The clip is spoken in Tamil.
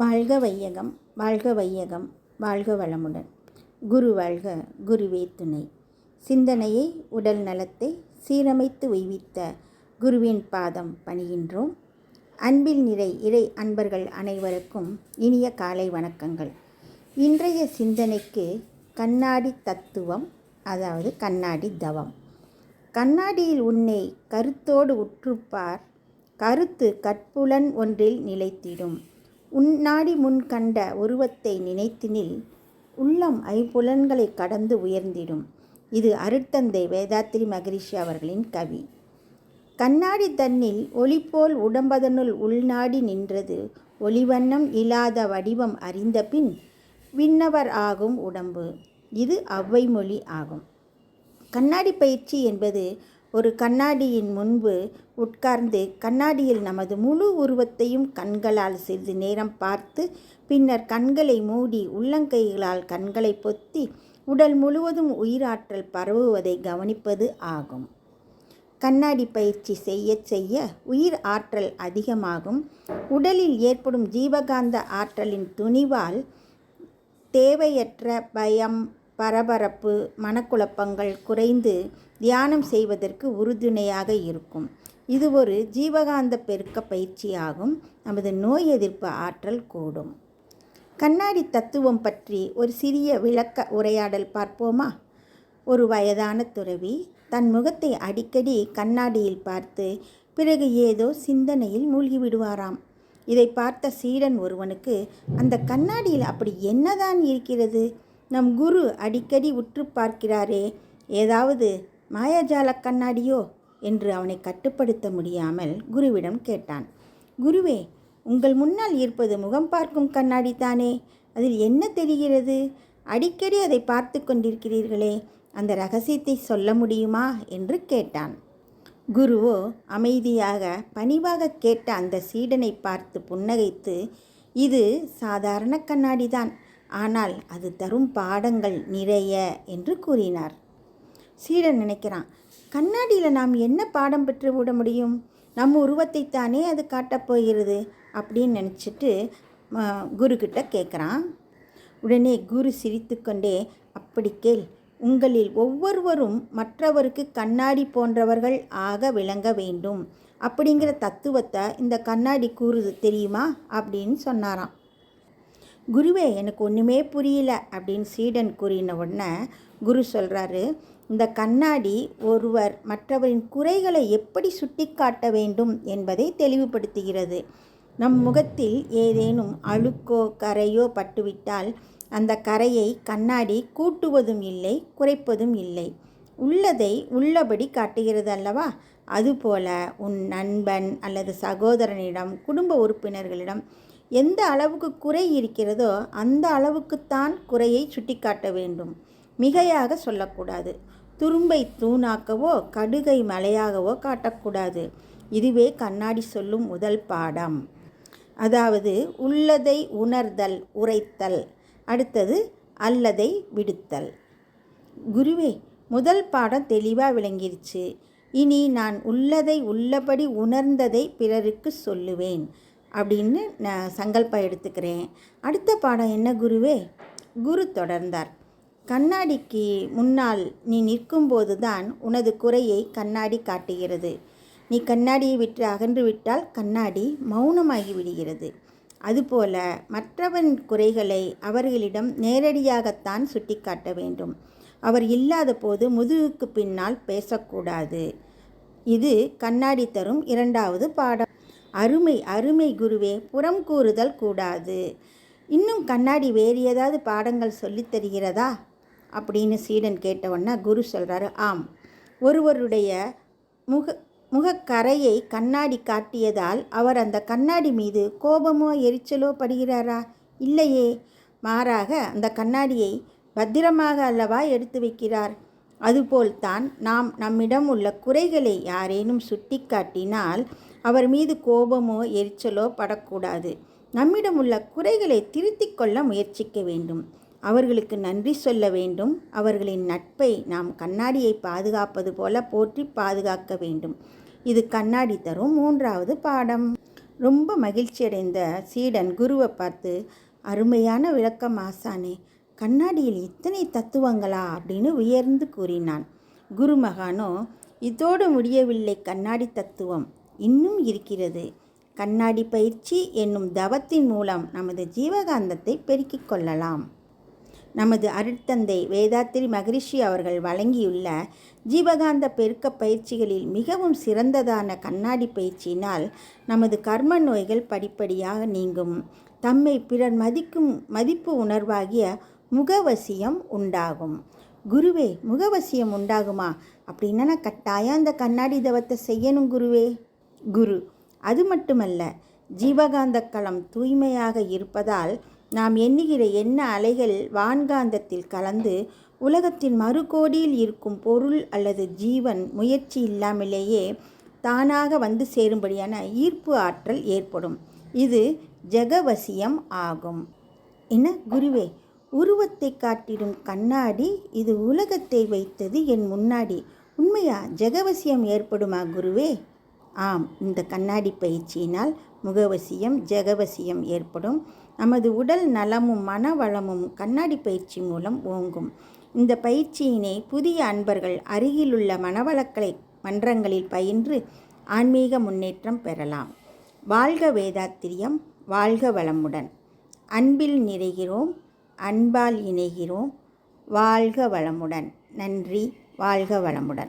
வாழ்க வையகம் வாழ்க வையகம் வாழ்க வளமுடன். குரு வாழ்க குருவே துணை. சிந்தனையை உடல் நலத்தை சீரமைத்து உய்வித்த குருவின் பாதம் பணிகின்றோம். அன்பில் நிறை இறை அன்பர்கள் அனைவருக்கும் இனிய காலை வணக்கங்கள். இன்றைய சிந்தனைக்கு கண்ணாடி தத்துவம் அதாவது கண்ணாடி தவம். கண்ணாடியில் உன்னை கருத்தோடு உற்றுப்பார் கருத்து கற்புலன் ஒன்றில் நிலைத்திடும். உன்னாடி முன் கண்ட உருவத்தை நினைத்தினில் உள்ளம் ஐம்புலன்களை கடந்து உயர்ந்திடும். இது அருட்தந்தை வேதாத்திரி மகரிஷி அவர்களின் கவி. கண்ணாடி தன்னில் ஒளி போல் உடம்பதனுள் உள்நாடி நின்றது ஒளிவண்ணம் இல்லாத வடிவம் அறிந்த பின் விண்ணவர் ஆகும் உடம்பு. இது அவ்வை மொழி ஆகும். கண்ணாடி பயிற்சி என்பது ஒரு கண்ணாடியின் முன்பு உட்கார்ந்து கண்ணாடியில் நமது முழு உருவத்தையும் கண்களால் சிறிது நேரம் பார்த்து பின்னர் கண்களை மூடி உள்ளங்கைகளால் கண்களை பொத்தி உடல் முழுவதும் உயிராற்றல் பரவுவதை கவனிப்பது ஆகும். கண்ணாடி பயிற்சி செய்ய செய்ய உயிர் ஆற்றல் அதிகமாகும். உடலில் ஏற்படும் ஜீவகாந்த ஆற்றலின் துணிவால் தேவையற்ற பயம் பரபரப்பு மனக்குழப்பங்கள் குறைந்து தியானம் செய்வதற்கு உறுதுணையாக இருக்கும். இது ஒரு ஜீவகாந்த பெருக்க பயிற்சியாகும். நமது நோய் எதிர்ப்பு ஆற்றல் கூடும். கண்ணாடி தத்துவம் பற்றி ஒரு சிறிய விளக்க உரையாடல் பார்ப்போமா? ஒரு வயதான துறவி தன் முகத்தை அடிக்கடி கண்ணாடியில் பார்த்து பிறகு ஏதோ சிந்தனையில் மூழ்கி விடுவாராம் இதை பார்த்த சீடன் ஒருவனுக்கு அந்த கண்ணாடியில் அப்படி என்னதான் இருக்கிறது? நம் குரு அடிக்கடி உற்று பார்க்கிறாரே ஏதாவது மாயாஜால கண்ணாடியோ? என்று அவனை கட்டுப்படுத்த முடியாமல் குருவிடம் கேட்டான். குருவே உங்கள் முன்னால் இருப்பது முகம் பார்க்கும் கண்ணாடி தானே? அதில் என்ன தெரிகிறது? அடிக்கடி அதை பார்த்து கொண்டிருக்கிறீர்களே அந்த ரகசியத்தை சொல்ல முடியுமா? என்று கேட்டான். குருவோ அமைதியாக பணிவாக கேட்ட அந்த சீடனை பார்த்து புன்னகைத்து இது சாதாரண கண்ணாடிதான் ஆனால் அது தரும் பாடங்கள் நிறைய என்று கூறினார். சீடன் நினைக்கிறான். கண்ணாடியில் நாம் என்ன பாடம் பெற்று விட முடியும்? நம் உருவத்தை தானே அது காட்டப் போகிறது? அப்படின்னு நினச்சிட்டு குருக்கிட்ட கேட்குறான் உடனே குரு சிரித்துக்கொண்டே அப்படி கேள். உங்களில் ஒவ்வொருவரும் மற்றவருக்கு கண்ணாடி போன்றவர்கள் ஆக விளங்க வேண்டும். அப்படிங்கிற தத்துவத்தை இந்த கண்ணாடி கூறுது தெரியுமா? அப்படின்னு சொன்னாராம். குருவே எனக்கு ஒன்றுமே புரியல அப்படின்னு சீடன் கூறின உடனே குரு சொல்கிறாரு இந்த கண்ணாடி ஒருவர் மற்றவரின் குறைகளை எப்படி சுட்டிக்காட்ட வேண்டும் என்பதை தெளிவுபடுத்துகிறது. நம் முகத்தில் ஏதேனும் அழுக்கோ கரையோ பட்டுவிட்டால் அந்த கரையை கண்ணாடி கூட்டுவதும் இல்லை குறைப்பதும் இல்லை. உள்ளதை உள்ளபடி காட்டுகிறது அல்லவா? அதுபோல உன் நண்பன் அல்லது சகோதரனிடம் குடும்ப உறுப்பினர்களிடம் எந்த அளவுக்கு குறை இருக்கிறதோ அந்த அளவுக்குத்தான் குறையை சுட்டிக்காட்ட வேண்டும். மிகையாக சொல்லக்கூடாது. துரும்பை தூணாக்கவோ கடுகை மலையாகவோ காட்டக்கூடாது. இதுவே கண்ணாடி சொல்லும் முதல் பாடம். அதாவது உள்ளதை உணர்தல் உரைத்தல். அடுத்தது அல்லதை விடுத்தல். குருவே முதல் பாடம் தெளிவாக விளங்கிருச்சு. இனி நான் உள்ளதை உள்ளபடி உணர்ந்ததை பிறருக்கு சொல்லுவேன் அப்படின்னு நான் சங்கல்பம் எடுத்துக்கிறேன். அடுத்த பாடம் என்ன குருவே? குரு தொடர்ந்தார். கண்ணாடிக்கு முன்னால் நீ நிற்கும்போது தான் உனது குறையை கண்ணாடி காட்டுகிறது. நீ கண்ணாடியை விட்டு அகன்று விட்டால் கண்ணாடி மௌனமாகி விடுகிறது அதுபோல மற்றவன் குறைகளை அவர்களிடம் நேரடியாகத்தான் சுட்டிக்காட்ட வேண்டும். அவர் இல்லாத போது முதுகுக்கு பின்னால் பேசக்கூடாது. இது கண்ணாடி தரும் இரண்டாவது பாடம். அருமை அருமை குருவே புறம் கூறுதல் கூடாது. இன்னும் கண்ணாடி வேறு ஏதாவது பாடங்கள் சொல்லித் தருகிறதா? அப்படின்னு சீடன் கேட்டவுடனே குரு சொல்கிறாரு ஆம் ஒருவருடைய முக முகக்கரையை கண்ணாடி காட்டியதால் அவர் அந்த கண்ணாடி மீது கோபமோ எரிச்சலோ படுகிறாரா? இல்லையே. மாறாக அந்த கண்ணாடியை பத்திரமாக அல்லவா எடுத்து வைக்கிறார்? அதுபோல்தான் நாம் நம்மிடம் உள்ள குறைகளை யாரேனும் சுட்டி காட்டினால் அவர் மீது கோபமோ எரிச்சலோ படக்கூடாது. நம்மிடம் உள்ள குறைகளை திருத்திக் கொள்ள முயற்சிக்க வேண்டும். அவர்களுக்கு நன்றி சொல்ல வேண்டும். அவர்களின் நட்பை நாம் கண்ணாடியை பாதுகாப்பது போல போற்றி பாதுகாக்க வேண்டும். இது கண்ணாடி தரும் மூன்றாவது பாடம். ரொம்ப மகிழ்ச்சியடைந்த சீடன் குருவை பார்த்து அருமையான விளக்கம் ஆசானே கண்ணாடியில் இத்தனை தத்துவங்களா? அப்படின்னு உயர்ந்து கூறினான். குருமகானோ இதோடு முடியவில்லை கண்ணாடி தத்துவம். இன்னும் இருக்கிறது. கண்ணாடி பயிற்சி என்னும் தவத்தின் மூலம் நமது ஜீவகாந்தத்தை பெருக்கிக் கொள்ளலாம். நமது அருட்தந்தை வேதாத்திரி மகரிஷி அவர்கள் வழங்கியுள்ள ஜீவகாந்த பெருக்க பயிற்சிகளில் மிகவும் சிறந்ததான கண்ணாடி பயிற்சியினால் நமது கர்ம நோய்கள் படிப்படியாக நீங்கும். தம்மை பிறர் மதிக்கும் மதிப்பு உணர்வாகிய முகவசியம் உண்டாகும். குருவே முகவசியம் உண்டாகுமா? அப்படின்னா நான் கட்டாயம் அந்த கண்ணாடி தவத்தை செய்யணும் குருவே. குரு அது மட்டுமல்ல ஜீவகாந்த களம் தூய்மையாக இருப்பதால் நாம் எண்ணுகிற எண்ண அலைகள் வான்காந்தத்தில் கலந்து உலகத்தின் மறுகோடியில் இருக்கும் பொருள் அல்லது ஜீவன் முயற்சி இல்லாமலேயே தானாக வந்து சேரும்படியான ஈர்ப்பு ஆற்றல் ஏற்படும். இது ஜெகவசியம் ஆகும். என்ன? குருவே உருவத்தை காட்டிடும் கண்ணாடி இது உலகத்தை வைத்தது என் முன்னாடி. உண்மையா? ஜெகவசியம் ஏற்படுமா குருவே? ஆம் இந்த கண்ணாடி பயிற்சியினால் முகவசியம் ஜெகவசியம் ஏற்படும். நமது உடல் நலமும் மன வளமும் கண்ணாடி பயிற்சி மூலம் ஓங்கும். இந்த பயிற்சியினை புதிய அன்பர்கள் அருகிலுள்ள மனவளக்கலை மன்றங்களில் பயின்று ஆன்மீக முன்னேற்றம் பெறலாம். வாழ்க வேதாத்திரியம் வாழ்க வளமுடன். அன்பில் நிறைகிறோம் அன்பால் இணைகிறோம். வாழ்க வளமுடன். நன்றி வாழ்க வளமுடன்.